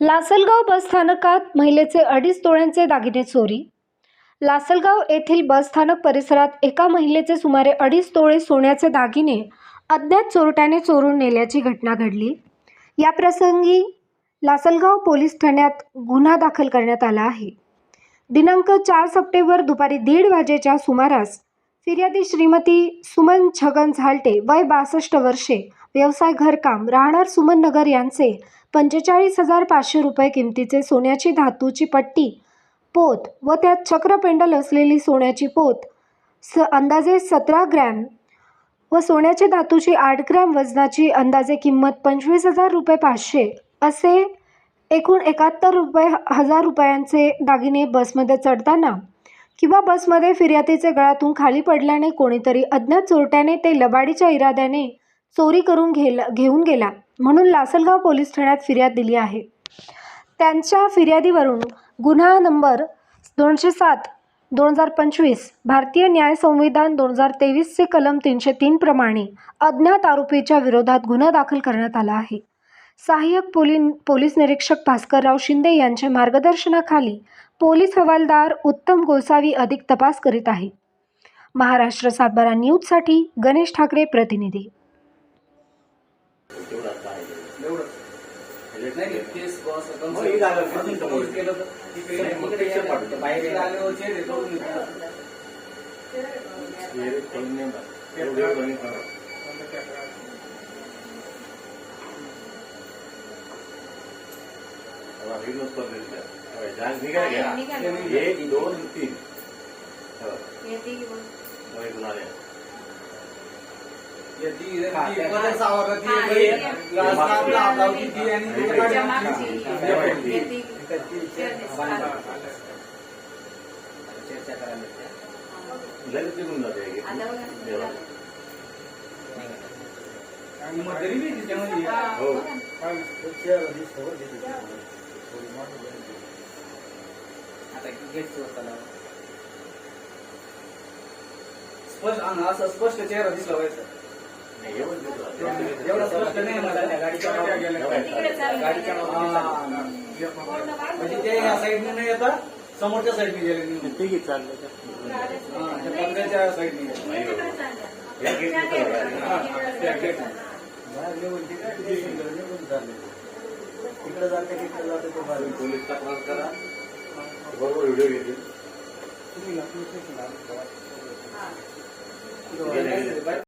लासलगाव बसस्थानकात महिलेचे अडीच तोळ्यांचे दागिने चोरी. लासलगाव येथील बसस्थानक परिसरात एका महिलेचे सुमारे अडीच तोळे सोन्याचे दागिने अज्ञात चोरट्याने चोरून नेल्याची घटना घडली. या प्रसंगी लासलगाव पोलीस ठाण्यात गुन्हा दाखल करण्यात आला आहे. दिनांक चार सप्टेंबर दुपारी दीड वाजेच्या सुमारास फिर्यादी श्रीमती सुमन छगन झालटे वय बासष्ट वर्षे व्यवसाय घरकाम राहणार सुमन नगर यांचे पंचेचाळीस हजार पाचशे रुपये किमतीचे सोन्याची धातूची पट्टी पोत व त्यात चक्रपेंडल असलेली सोन्याची पोत स अंदाजे सतरा ग्रॅम व सोन्याच्या धातूची आठ ग्रॅम वजनाची अंदाजे किंमत पंचवीस हजार रुपये पाचशे असे एकूण एकाहत्तर रुपये हजार रुपयांचे दागिने बसमध्ये चढताना किंवा बसमध्ये फिर्यादीचे गळ्यातून खाली पडल्याने कोणीतरी अज्ञात चोरट्याने ते लबाडीच्या इराद्याने चोरी करून घेला घेऊन गेला. म्हणून लासलगाव पोलीस ठाण्यात फिर्याद दिली आहे. त्यांच्या फिर्यादीवरून गुन्हा नंबर दोनशे सात दोन हजार पंचवीस भारतीय न्याय संविधान दोन हजार तेवीसचे कलम तीनशे तीन प्रमाणे अज्ञात आरोपीच्या विरोधात गुन्हा दाखल करण्यात आला आहे. सहाय्यक पोली पोलीस निरीक्षक भास्करराव शिंदे यांच्या मार्गदर्शनाखाली पोलीस हवालदार उत्तम गोसावी अधिक तपास करीत आहे. महाराष्ट्र सातबारा न्यूजसाठी गणेश ठाकरे प्रतिनिधी नाही केस बॉस हो, हे झालं. अजून समोर केलं तर. बाहेर करून. एक दोन तीन. या चर्चा करायला लगेच निघून जाते आणि मग आता घेत स्पष्ट आणि असं स्पष्ट चेहरा दिसला व्हायचा एवढं स्पष्ट नाही मला त्या गाडीच्या. गाडीच्या. हा. बाहेर म्हणजे ते या साईडने नाही येतात समोरच्या साईडने गेले. तिघी चालले? हा, पत्र्याच्या साईडने गेले. नाही, तिकडे हो. हा, त्या गेटने. पोलीस तक्रार करा बरोबर व्हिडिओ घेतील हा. गेले.